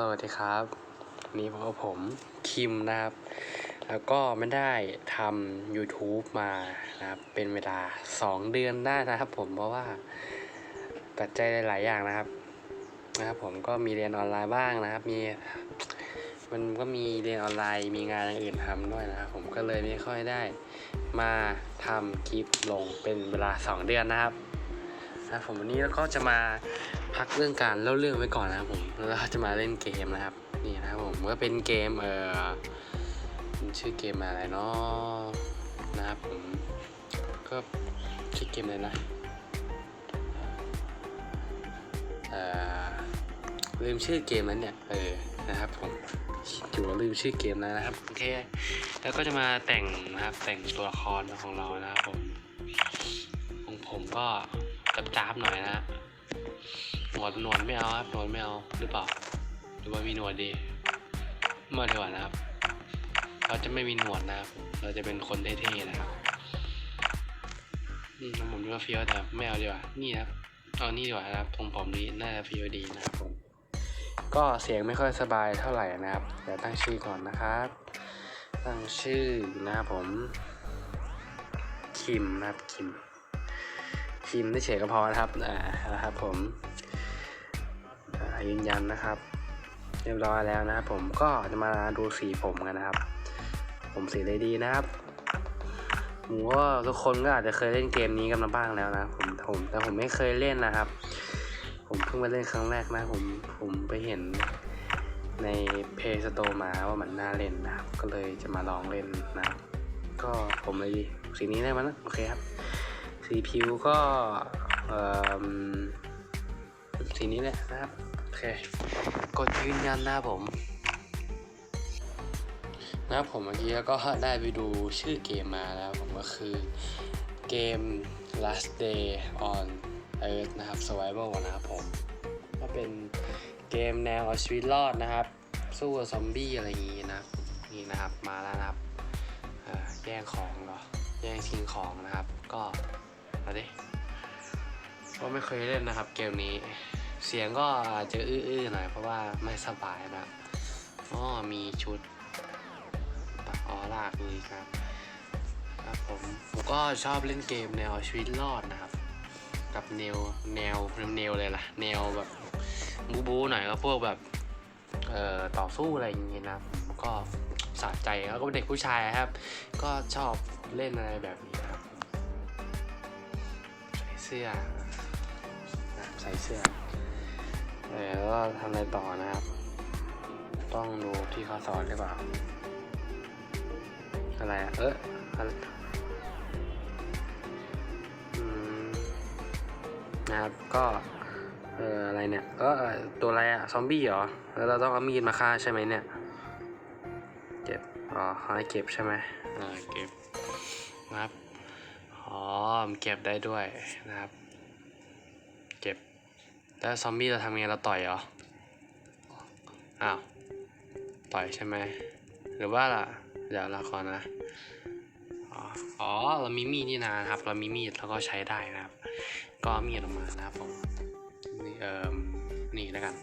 สวัสดีครับนนี้พบกับผมคิมนะครับ แล้วก็ไม่ได้ทำ YouTube มานะครับ เป็นเวลา 2 เดือนได้นะครับผมเพราะว่าปัจจัยหลาย ๆ อย่างนะครับ นะครับผมก็มีเรียนออนไลน์บ้างนะครับ มีมันก็มีเรียนออนไลน์มีงานอื่นทำด้วยนะครับ ผมก็เลยไม่ค่อยได้มาทำคลิปลงเป็นเวลา 2 เดือนนะครับนะครับผมวันนี้เราก็จะมา พักเรื่องการเล่าเรื่องไว้ก่อนนะครับผมแล้วเราจะมาเล่นเกมนะครับนี่นะครับผมก็เป็นเกมเอ่อชื่อเกมอะไรเนาะนะครับผมก็ชื่อเกมอะไรนะเอ่อลืมชื่อเกมนั้นเนี่ยเออนะครับผมถือว่าลืมชื่อเกมแล้วนะครับโอเคแล้วก็จะมาแต่งนะครับแต่งตัวละครของเรานะครับผมของผมก็จับจ้าบหน่อยนะ หนวดหนวดไม่เอาครับหนวดไม่เอาหรือเปล่า หรือว่ามีหนวดดีมาดีกว่านะครับ เราจะไม่มีหนวดนะครับ เราจะเป็นคนเท่ๆนะครับอืมผมดูว่าเฟี้ยวแต่ไม่เอาดีกว่านี่ครับเอานี่ดีกว่านะครับผมผมนี้น่าจะเฟี้ยวดีนะครับผมก็เสียงไม่ค่อยสบายเท่าไหร่นะครับเดี๋ยวตั้งชื่อก่อนนะครับ ตั้งชื่อนะครับผมคิมนะครับคิมคิมได้เฉยก็พอนะครับอ่านะครับผม ยืนยันนะครับ เรียบร้อยแล้วนะครับผมก็จะมาดูสีผมกันนะครับ ผมสีเลยดีนะครับผมว่าทุกคนก็อาจจะเคยเล่นเกมนี้กันมาบ้างแล้วนะผมผมแต่ผมไม่เคยเล่นนะครับ ผมเพิ่งมาเล่นครั้งแรกนะผมผมไปเห็นในเพย์สโตมาว่ามันน่าเล่นนะครับ ก็เลยจะมาลองเล่นนะครับก็ผมเลยดีสีนี้ได้มั้ยนะโอเคครับ สีผิวก็สีนี้แหละนะครับ เค กดยืนยันนะครับผมนะผมเมื่อกี้ก็ได้ไปดูชื่อเกมมาแล้วผมก็คือเกม last day on earth นะครับ survival นะครับผม ก็เป็นเกมแนวเอาชีวิตรอดนะครับ สู้กับซอมบี้อะไรอย่างงี้นะนี่นะครับมาแล้วนะครับแย่งของเหรอแย่งชิงของนะครับ ก็มาดิก็ไม่เคยเล่นนะครับเกมนี้ เสียงก็อาจจะอื้อๆหน่อยเพราะว่าไม่สบายนะครับอ๋อมีชุดอ๋อลากเลยครับครับผมผมก็ชอบเล่นเกมแนวชีวิตรอดนะครับ กับแนวแนวแนวเลยล่ะ แนวแบบบูบูหน่อยก็พวกแบบเอ่อต่อสู้อะไรอย่างเงี้ยนะก็สะใจแล้วก็เป็นเด็กผู้ชายครับ ก็ชอบเล่นอะไรแบบนี้ครับใส่เสื้อใส่เสื้อ แล้วก็ทำอะไรต่อนะครับ ต้องดูที่เขาสอนหรือเปล่า อะไรอะเอออะไรอืมนะครับ ก็ เอออะไรเนี่ยเออตัวอะไรอะซอมบี้เหรอ แล้วเราต้องเอามีดมาฆ่าใช่ไหมเนี่ย เก็บ อ๋อเขาให้เก็บใช่ไหมอ่า เก็บ นะครับ อ๋อมเก็บได้ด้วยนะครับ แล้วซอมบี้เราทำไงเราต่อยเหรอ อ้าว ต่อยใช่ไหม หรือว่าล่ะ เดี๋ยวละก่อนะ อ๋อ เรามีมีดนี่นะครับ เรามีมีดแล้วก็ใช้ได้นะครับ ก็มีดออกมานะครับผม นี่เอ่อนี่แล้วกัน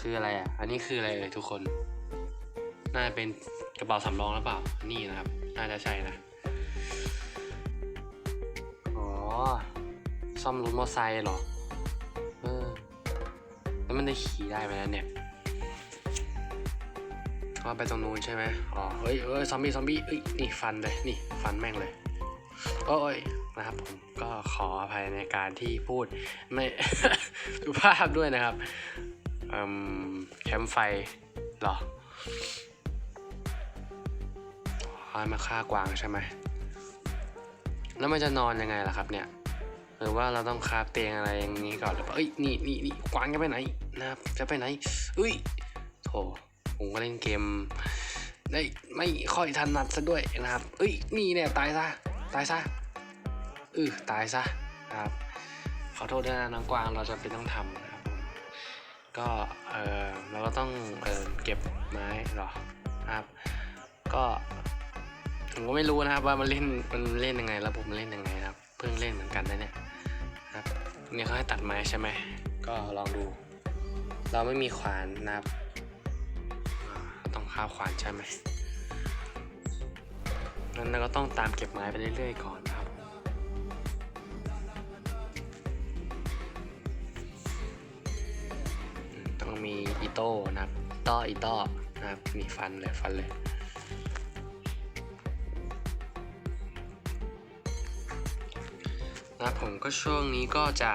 คืออะไรอะ อันนี้คืออะไรเอ่ยทุกคน น่าจะเป็นกระเป๋าสำรองหรือเปล่า นี่นะครับ น่าจะใช่นะ อ๋อ ซ่อมรถมอเตอร์ไซค์หรอ เออ แล้วมันได้ขี่ได้ไหมนะเนี่ยก็ไปตรงนู้นใช่ไหมอ๋อ เฮ้ยเอ้ยซอมบี้ ซอมบี้เอ้ย นี่ฟันเลย นี่ฟันแม่งเลยโอ้ยนะครับผมก็ขออภัยในการที่พูดไม่สุภาพด้วยนะครับอืมแคมป์ไฟหรอมาฆ่ากวางใช่ไหม แล้วมันจะนอนยังไงล่ะครับเนี่ย หรือว่าเราต้องคาบเตียงอะไรอย่างนี้ก่อนหรือเปล่าเอ้ยนี่นี่นี่กวางจะไปไหนนะครับจะไปไหนเอ้ยโถผมก็เล่นเกมได้ไม่ค่อยถนัดซะด้วยนะครับ เอ้ยนี่เนี่ยตายซะตายซะเออตายซะนะครับขอโทษด้วยนะน้องกวางเราจะเป็นต้องทำนะครับก็เออเราก็ต้องเออเก็บไม้หรอครับ ก็ผมก็ไม่รู้นะครับว่ามันเล่นมันเล่นยังไงระบบมันเล่นยังไงครับ เพิ่งเล่นเหมือนกันนะเนี่ย เนี่ยเขาให้ตัดไม้ใช่ไหม ก็ลองดู เราไม่มีขวานนะครับอ่าต้องค้าบขวานใช่ไหมงั้นเราก็ต้องตามเก็บไม้ไปเรื่อยๆก่อนนะครับ ต้องมีอีโต้นะครับอีต้ออีต้อนะครับ มีฟันเลยฟันเลย นะครับผมก็ช่วงนี้ก็จะ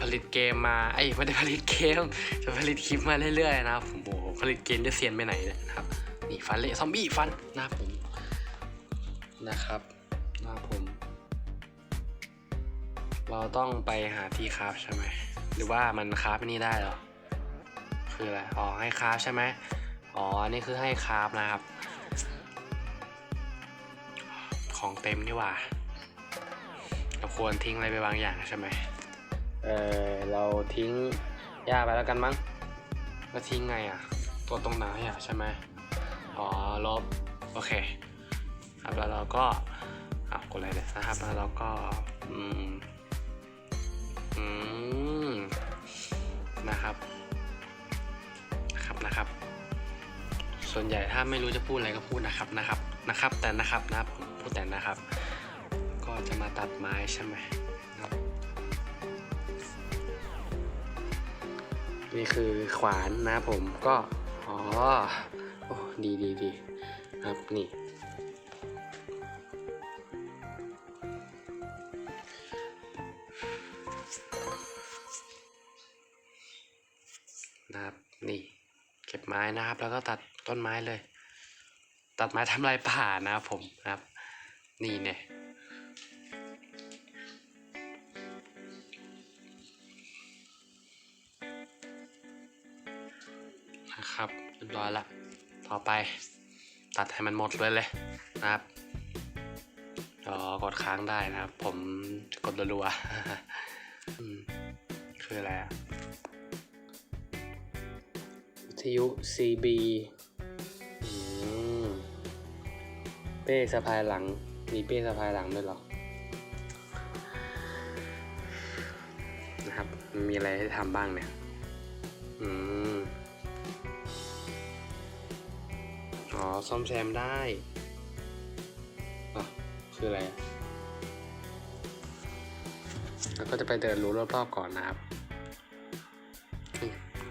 ผลิตเกมมาไอ้ไม่ได้ผลิตเกม จะผลิตคลิปมาเรื่อยๆนะครับผมโอ้โหผลิตเกมจะเซียนไปไหนเนี่ยนะครับนี่ฟันเละซอมบี้ฟันนะครับผมนะครับนะครับผม เราต้องไปหาที่คราฟใช่ไหมหรือว่ามันคราฟนี่ได้หรอคืออะไรอ๋อให้คราฟใช่ไหมอ๋ออันนี่คือให้คราฟนะครับ ของเต็มนี่ว่า ควรทิ้งอะไรไปบางอย่างใช่ไหมเออเราทิ้งหญ้าไปแล้วกันมั้งแล้วทิ้งไงอะ ตัวตรงไหนอะใช่ไหมอ๋อลบโอเคครับแล้วเราก็อะกดอะไรเนี่ยนะครับแล้วเราก็อืมอืมนะครับนะครับนะครับ ส่วนใหญ่ถ้าไม่รู้จะพูดอะไรก็พูดนะครับนะครับนะครับ แต่นะครับนะครับผมพูดแต่นะครับก็ จะมาตัดไม้ใช่ไหมครับนี่คือขวานนะผมก็ อ๋อ โอ้ดีดีดีครับนี่ นะครับนี่ เก็บไม้นะครับ แล้วก็ตัดต้นไม้เลย ตัดไม้ทำลายป่านะครับผมนะครับ นี่เนี่ย นะครับเรียบร้อยละต่อไปตัดให้มันหมดเลยเลยนะครับอ๋อกดค้างได้นะครับ ผมจะกดรัวๆคืออะไรอะวิทยุ CB เป้สะพายหลัง มีเป้สะพายหลังด้วยหรอ นะครับ มีอะไรให้ทำบ้างเนี่ย อืม อ๋อ ซ่อมแซมได้ อะ คืออะไร แล้วก็จะไปเดินรู้รอบๆก่อนนะครับ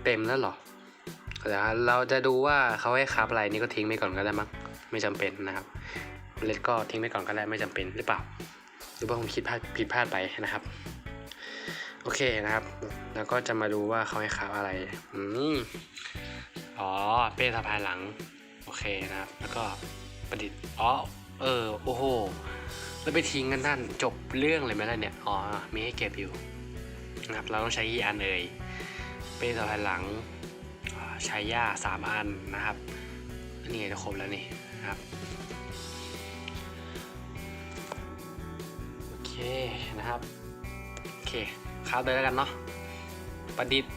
เต็มแล้วเหรอเดี๋ยวเราจะดูว่าเขาให้คับอะไรนี่ก็ทิ้งไปก่อนก็ได้มั้งไม่จำเป็นนะครับเมล็ดก็ทิ้งไปก่อนก็ได้ไม่จำเป็นหรือเปล่า หรือว่าผมคิดพลาดผิดพลาดไปนะครับ โอเคนะครับ แล้วก็จะมาดูว่าเขาให้คับอะไร อืมอ๋อ เป้สะพายหลัง โอเคนะครับ แล้วก็ประดิษฐ์อ๋อเออโอ้โหแล้วไปทิ้งกันนั่นจบเรื่องเลยไหมล่ะเนี่ยอ๋อมีให้เก็บอยู่นะครับเราต้องใช้กี่อันเอ่ยเป้สะพายหลังใช้หญ้าสามอันนะครับนี่จะครบแล้วนี่นะครับโอเคนะครับโอเคครับเลยแล้วกันเนาะประดิษฐ์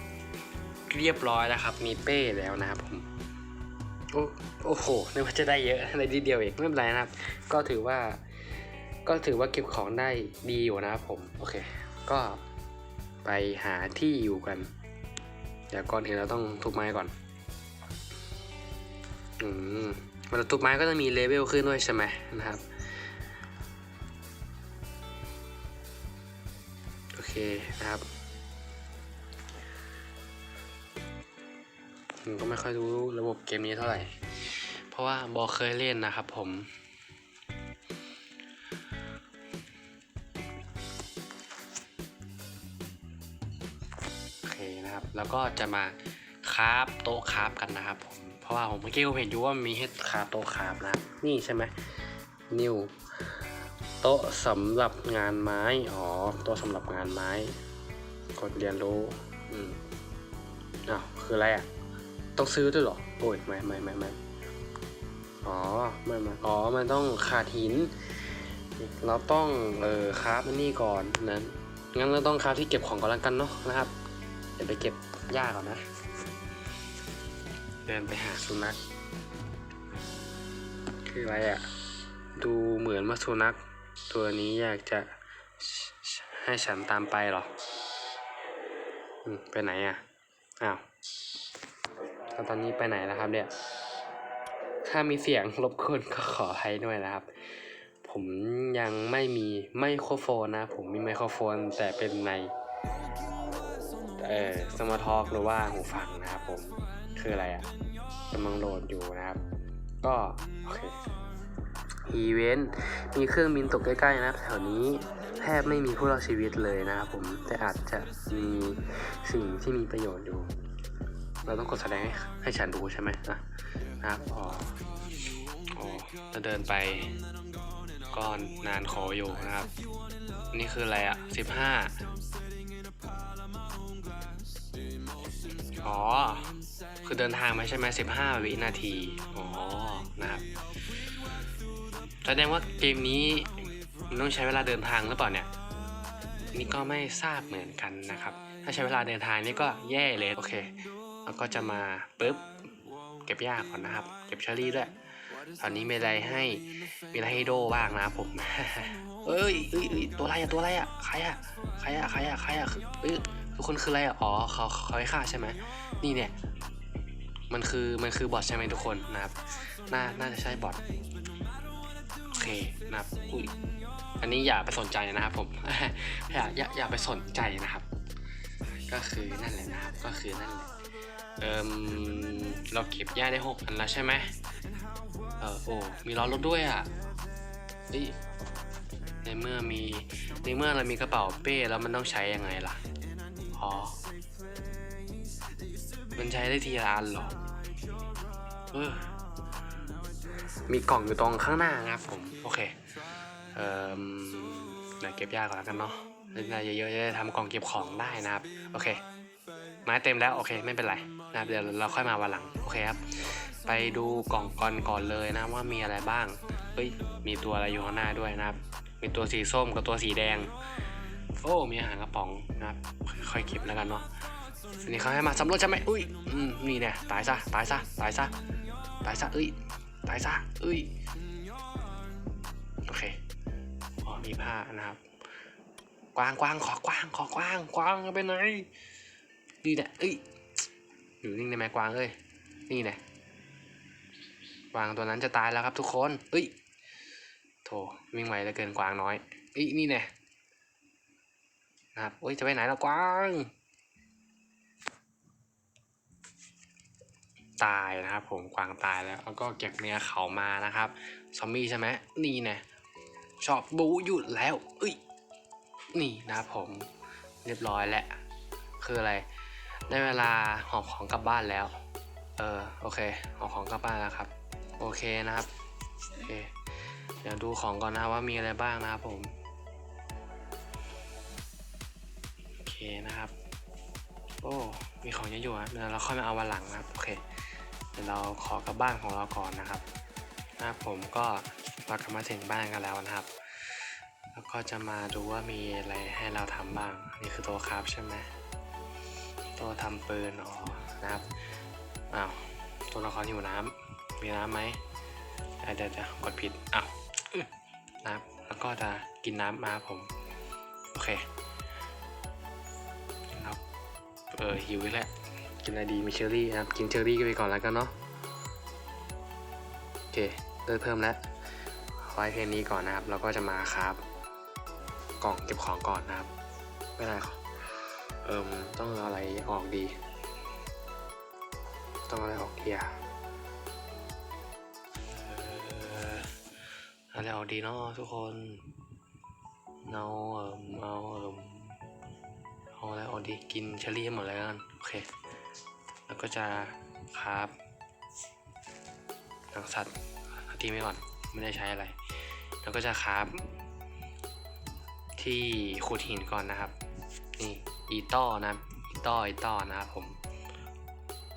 เรียบร้อยแล้วครับ มีเป้แล้วนะครับผม โอ้โหนึกว่าจะได้เยอะในทีเดียวเองไม่เป็นไรนะครับ ก็ถือว่า ก็ถือว่าเก็บของได้ดีอยู่นะครับผม โอเค ก็ไปหาที่อยู่กันเดี๋ยวก่อนอื่นเราต้องทุบไม้ก่อน อืมเวลาทุบไม้ก็จะมีเลเวลขึ้นด้วยใช่ไหมนะครับ โอเคนะครับ ผมก็ไม่ค่อยรู้ระบบเกมนี้เท่าไหร่ เพราะว่าบอเคยเล่นนะครับผม โอเคนะครับ แล้วก็จะมาคราฟโต๊ะคราฟกันนะครับผม เพราะว่าผมเมื่อกี้ผมเห็นอยู่ว่ามีให้คราฟโต๊ะคราฟนะ นี่ใช่ไหมนิวโต๊ะสำหรับงานไม้ อ๋อ โต๊ะสำหรับงานไม้ กดเรียนรู้ อืมอ้าวคืออะไรอะ ต้องซื้อด้วยเหรอ โอ้ยไม่ไม่ไม่ไม่อ๋อไม่ไม่อ๋อ มันต้องขาดหิน เราต้องเออคราฟอันนี่ก่อนนั้น งั้นเราต้องคราฟที่เก็บของก่อนแล้วกันเนาะนะครับ เดี๋ยวไปเก็บหญ้าก่อนนะ เดินไปหาสุนัข คืออะไรอะ่ะดูเหมือนว่าสุนัข ตัวนี้อยากจะให้ฉันตามไปหรออืมไปไหนอะ่ะอ้าว ตอนนี้ไปไหนแล้วครับ เนี่ย ถ้ามีเสียงรบกวนก็ขอให้ด้วยนะครับ ผมยังไม่มีไมโครโฟนนะ ผมมีไมโครโฟน แต่เป็นในเอ่อสมาร์ทอกหรือว่าหูฟังนะครับผมคืออะไรอะ่ะกำลังโหลดอยู่นะครับ ก็ โอเคอีเวนต์มีเครื่องบินตกใกล้ๆนะครับแถวนี้แทบไม่มีผู้รอดชีวิตเลยนะครับผมแต่อาจจะมีสิ่งที่มีประโยชน์อยู่ เราต้องกดแสดงให้ให้ฉันดูใช่ไหมนะนะครับอ๋ออ๋อจะเดินไปก็นานขออยู่นะครับ นี่คืออะไรอะสิบห้าอ๋อ คือเดินทางมาใช่ไหมสิบห้าวินาที อ๋อ นะครับ แสดงว่าเกมนี้มันต้องใช้เวลาเดินทางหรือเปล่าเนี่ย นี่ก็ไม่ทราบเหมือนกันนะครับ ถ้าใช้เวลาเดินทางนี่ก็แย่เลย โอเค แล้วก็จะมาปุ๊บเก็บหญ้าก่อนนะครับ เก็บเชอรี่ด้วย ตอนนี้มีอะไรให้มีอะไรให้โดบ้างนะผมเอ้ยเอ้ยเอ้ยตัวอะไรอะตัวอะไรอะใครอะใครอะใครอะใครอะเอ้ยทุกคนคืออะไรอะอ๋อเขาเขาให้ฆ่าใช่ไหมนี่เนี่ยมันคือมันคือบอทใช่ไหมทุกคนนะครับน่าน่าจะใช่บอทโอเคนะครับอุ้ยอันนี้อย่าไปสนใจนะครับผมอย่าอย่าอย่าไปสนใจนะครับ ก็คือนั่นแหละนะครับก็คือนั่นแหละ เอ่มเราเก็บหญ้าได้หกอันแล้วใช่ไหมเออโอ้ มีล้อรถด้วยอะเฮ้ยในเมื่อมีในเมื่อเรามีกระเป๋าเป้แล้วมันต้องใช้ยังไงล่ะ อ๋อ มันใช้ได้ทีละอันเหรอ เออ มีกล่องอยู่ตรงข้างหน้านะครับผม โอเค เอ่อเดี๋ยวเก็บยาก่อนแล้วกันเนาะเล่นได้เยอะๆจะได้ทำกล่องเก็บของได้นะครับ โอเค ไม้เต็มแล้ว โอเค ไม่เป็นไร นะครับเดี๋ยวเราค่อยมาวันหลังโอเคครับไปดูกล่องก่อนก่อนเลยนะว่ามีอะไรบ้างเฮ้ยมีตัวอะไรอยู่ข้างหน้าด้วยนะครับ มีตัวสีส้มกับตัวสีแดง โอ้มีอาหารกระป๋องนะครับค่อยเก็บแล้วกันเนาะอันนี้เขาให้มาสำรวจใช่ไหมอุ้ยอืมนี่เนี่ยตายซะตายซะตายซะตายซะเอ้ยตายซะเอ้ยโอเคอ๋อมีผ้านะครับกวางกวางขอกวางขอกวางกวางไปไหนนี่แหละเอ้ย อยู่นิ่งได้ไหมกวางเอ้ยนี่แหละกวางตัวนั้นจะตายแล้วครับทุกคนเอ้ยโถวิ่งไวเหลือเกินกวางน้อยเอ้ยนี่แน่นะครับเอ้ยจะไปไหนล่ะกวางตายนะครับผมกวางตายแล้วแล้วก็เก็บเนื้อเขามานะครับซอมบี้ใช่ไหมนี่แน่ชอบบูหยุดแล้วเอ้ยนี่นะครับผมเรียบร้อยแหละคืออะไร ได้เวลาหอบของกลับบ้านแล้ว เออโอเคหอบของกลับบ้านแล้วครับ โอเคนะครับโอเคเดี๋ยวดูของก่อนนะว่ามีอะไรบ้างนะครับผมโอเคนะครับโอ้มีของเยอะอยู่นะเดี๋ยวเราค่อยมาเอาวันหลังนะครับโอเคเดี๋ยวเราขอกลับบ้านของเราก่อนนะครับนะครับผมก็เรากลับมาถึงบ้านกันแล้วนะครับ แล้วก็จะมาดูว่ามีอะไรให้เราทำบ้าง นี่คือตัวคราฟใช่ไหม ตัวทำปืนอ๋อนะครับอ้าวตัวละครหิวน้ำมีน้ำไหมเดี๋ยวเดี๋ยวเดี๋ยวกดผิดอ้าวนะครับแล้วก็จะกินน้ำมาผม โอเคนะครับเออหิวแล้ว กินอะไรดีมีเชอร์รี่นะครับ กินเชอร์รี่กันไปก่อนแล้วกันเนาะโอเคเลิกเพิ่มแล้วไว้เพลงนี้ก่อนนะครับ แล้วก็จะมาครับ กล่องเก็บของก่อนนะครับไม่ได้ขอ เอิมต้องเอาอะไรออกดี ต้องอะไรออกดีอะเอ่อเอาอะไรออกดีเนาะทุกคนเอาเอิมเอาเอิมเอาอะไรออกดีกินเชอรี่ให้หมดเลยแล้วกันโอเค แล้วก็จะครับหนังสัตว์เอาตีไว้ก่อนไม่ได้ใช้อะไร แล้วก็จะครับที่ขุดหินก่อนนะครับ นี่ อีต้อนะอีต้ออีต้อนะครับผม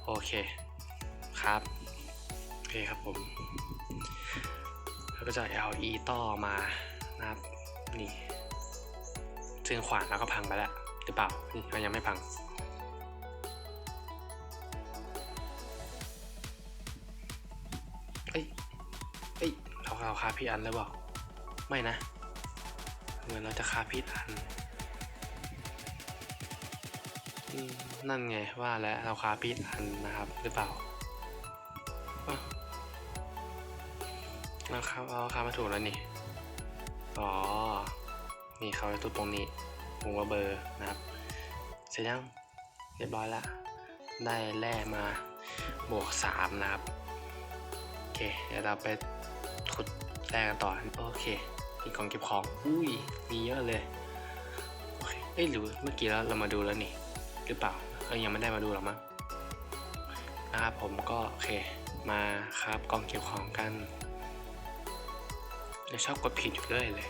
โอเคครับ โอเคครับผม แล้วก็จะเอาอีต้อมานะครับ นี่ซึ่งขวานแล้วก็พังไปแล้ว หรือเปล่านี่มันยังไม่พังเอ้ยเอ้ยเราเราคาพี่อันแล้วบอกไม่นะเหมือนเราจะคาพี่อัน นั่นไงว่าแล้วเราคาผิดอันนะครับหรือเปล่าเราคาเอาคามาถูกแล้วนี่ อ๋อ นี่เขาจะตุดตรงนี้ผมว่าเบอร์นะครับ เสร็จยังเรียบร้อยแล้วได้แร่มาบวกสามนะครับ โอเค เดี๋ยวเราไปขุดแร่กันต่อ โอเคมีกล่องเก็บของ อุ้ย มีเยอะเลย โอเค เอ้ยหรือเมื่อกี้แล้วเรามาดูแล้วนี่ หรือเปล่าเออยังไม่ได้มาดูหรอกมั้งนะครับผมก็โอเคมาครับกองเก็บของกันเดี๋ยวชอบกดผิดอยู่เรื่อยเลย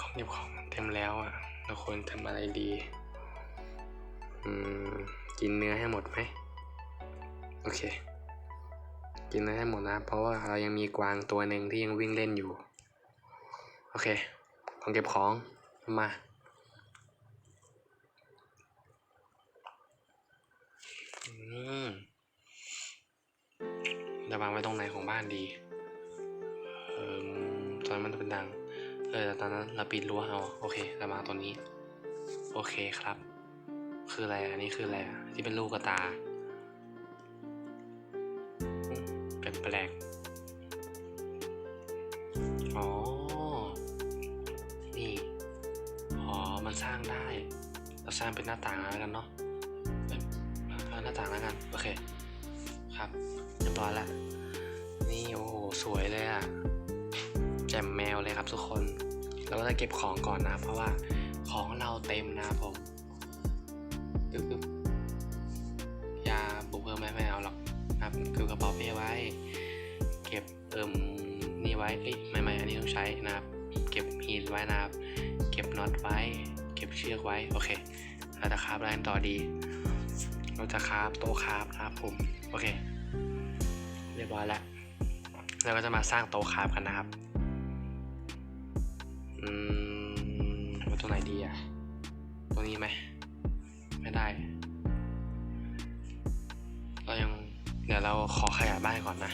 ของเก็บของเต็มแล้วอะเราควรทำอะไรดีอืมกินเนื้อให้หมดไหมโอเค กินเนื้อให้หมดนะ เพราะว่าเรายังมีกวางตัวหนึ่งที่ยังวิ่งเล่นอยู่ โอเค ของเก็บของ มาอืมจะวางไว้ตรงไหนของบ้านดี เออตอนนั้นมันเป็นดัง เออแต่ตอนนั้นเราปิดรั้วเอา โอเคเรามาตัวนี้ โอเคครับ คืออะไรอันนี่คืออะไรที่เป็นลูกกระตาอืมแปลก สร้างเป็นหน้าต่างแล้วกันเนาะเอ้ยเอาหน้าต่างแล้วกันโอเคครับเรียบร้อยแล้วนี่โอ้โหสวยเลยอะแจ่มแมวเลยครับทุกคน เราก็จะเก็บของก่อนนะ เพราะว่าของเราเต็มนะผมปึ๊บยาบุกเพิ่มไม่ไม่เอาหรอกนะครับคือกระเป๋าเป้ไว้ เก็บเอิ่มนี่ไว้เอ้ยไม่ไม่อันนี้ต้องใช้นะครับ เก็บหินไว้นะครับ เก็บน็อตไว้ ก็บเชือกไว้โอเค เราจะคราฟอะไรต่อดี เราจะคราฟโต๊ะคราฟนะครับผมโอเค เรียบร้อยแล้วเราก็จะมาสร้างโต๊ะคราฟกันนะครับอืมเอาตัวไหนดีอะตัวนี้ไหมไม่ได้ เรายังเดี๋ยวเราขอขยายบ้านก่อนนะ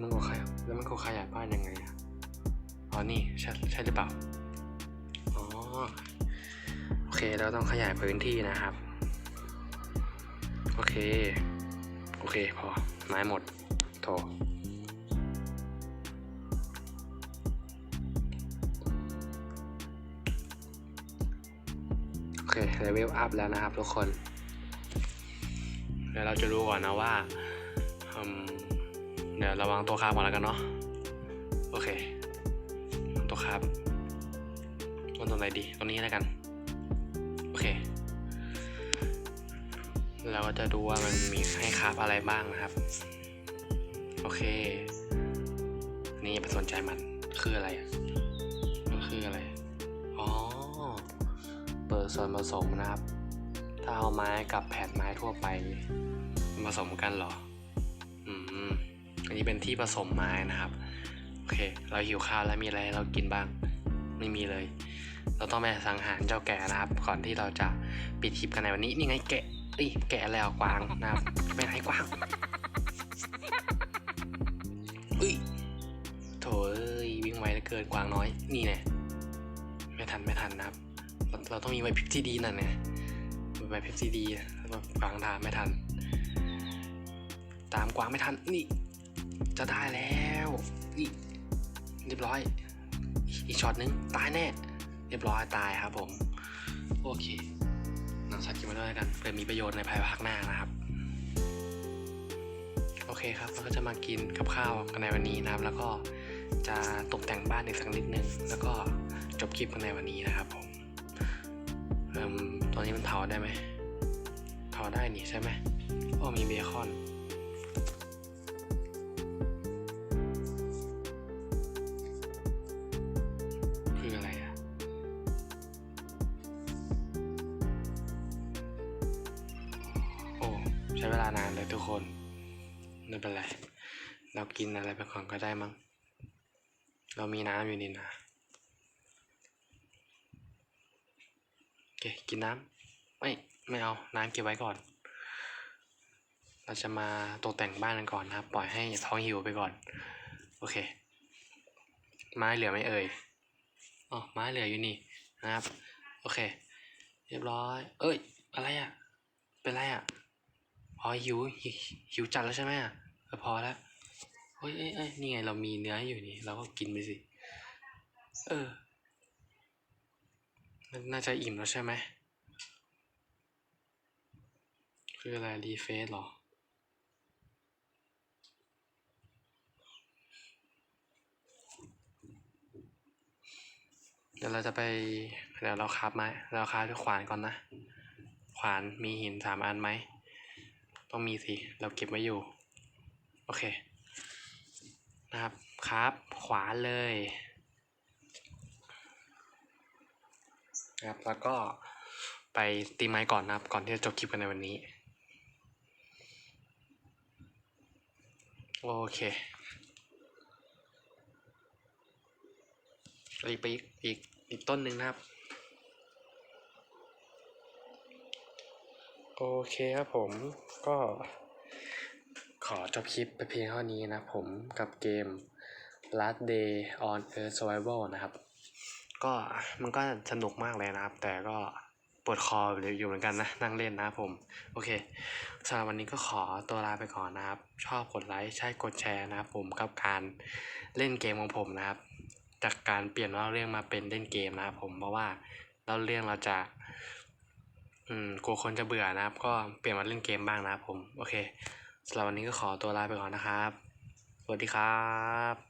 มันก็ขยายแล้วมันก็ขยายบ้านยังไงอะอ๋อนี่ใช่ใช่หรือเปล่า โอเคเราต้องขยายพื้นที่นะครับ โอเค โอเคพอ ไม้หมดโถโอเคเลเวลอัพแล้วนะครับทุกคนเดี๋ยวเราจะดูก่อนนะว่าเดี๋ยวระวังตัวคาบก่อนแล้วกันเนาะ โอเค ตัวครับ มันตรดีตรงนี้แล้วกัน โอเค เราก็จะดูว่ามันมีให้คราฟอะไรบ้างนะครับ โอเค นี่ไปสนใจมันคืออะไรมันคืออะไร อ๋อ เปิดส่วนผสมนะครับ ถ้าเอาไม้กับแผ่นไม้ทั่วไปผสมกันเหรอ อืม อันนี้เป็นที่ผสมไม้นะครับ โอเค เราหิวข้าวแล้วมีอะไรให้เรากินบ้าง ไม่มีเลย เราต้องไปสังหารเจ้าแก่นะครับ ก่อนที่เราจะปิดคลิปกันในวันนี้นี่ไงแกะอ้ยแกะแล้วกวางนะครับไปไหนกวางเอ้ยโถเอ้ยวิ่งไวเหลือเกินกวางน้อยนี่แน่ไม่ทันไม่ทันนะครับเราเราต้องมีไวพริบที่ดีนั่นไงไวพริบที่ดีกวางตามไม่ทัน ตามกวางไม่ทันนี่ จะได้แล้วนี่เรียบร้อย อีกช็อตนึงตายแน่ เรียบร้อยตายครับผม โอเคนำสัตว์กินมาด้วยกันเผื่อมีประโยชน์ในภายภาคหน้านะครับ โอเคครับเราก็จะมากินกับข้าวกันในวันนี้นะครับ แล้วก็จะตกแต่งบ้านอีกสักนิดนึงแล้วก็จบคลิปกันในวันนี้นะครับผมเอ่มตอนนี้มันเผาได้ไหมเผาได้นี่ใช่ไหมโอ้มีเบคอน เรากินอะไรไปก่อนก็ได้มั้ง เรามีน้ำอยู่นี่นะโอเคกินน้ำไม่ไม่เอาน้ำเก็บไว้ก่อน เราจะมาตกแต่งบ้านกันก่อนนะครับ ปล่อยให้ท้องหิวไปก่อน โอเค ไม้เหลือไม่เอ่ยอ๋อไม้เหลืออยู่นี่นะครับ โอเค เรียบร้อย เอ้ย อะไรอะ่ะ เป็นไรอะ่ะพอหิวหิวหิวจัดแล้วใช่ไหมอะเออพอแล้ว เฮ้ยเอ้ยนี่ไงเรามีเนื้ออยู่นี่ เราก็กินไปสิ เออนน่าจะอิ่มแล้วใช่ไหม คืออะไรรีเฟซหรอ เดี๋ยวเราจะไป เดี๋ยวเราคาบไม้ เราคาบด้วยขวานก่อนนะ ขวานมีหินสามอันไหม ต้องมีสิ เราเก็บไว้อยู่ โอเค นะครับครับ ขวาเลยนะครับแล้วก็ไปตีไม้ก่อนนะครับ ก่อนที่จะจบคลิปกันในวันนี้ โอเคอีกไปอีกอีกอีกต้นหนึ่งนะครับ โอเคครับผมก็ อจบคลิปไปเพียงเท่านี้นะผมกับเกม Last Day on Earth Survival นะครับ ก็มันก็สนุกมากเลยนะครับ แต่ก็ปวดคออยู่เหมือนกันนะ นั่งเล่นนะผม โอเคสำหรับวันนี้ก็ขอตัวลาไปก่อนนะครับ ชอบกดไลค์ใช่กดแชร์นะครับผมกับการเล่นเกมของผมนะครับ จากการเปลี่ยนเล่าเรื่องมาเป็นเล่นเกมนะครับผมเพราะว่าเล่าเรื่องเราจะอืมกลัวคนจะเบื่อนะครับ ก็เปลี่ยนมาเล่นเกมบ้างนะครับผม โอเค สำหรับวันนี้ก็ขอตัวลาไปก่อนนะครับ สวัสดีครับ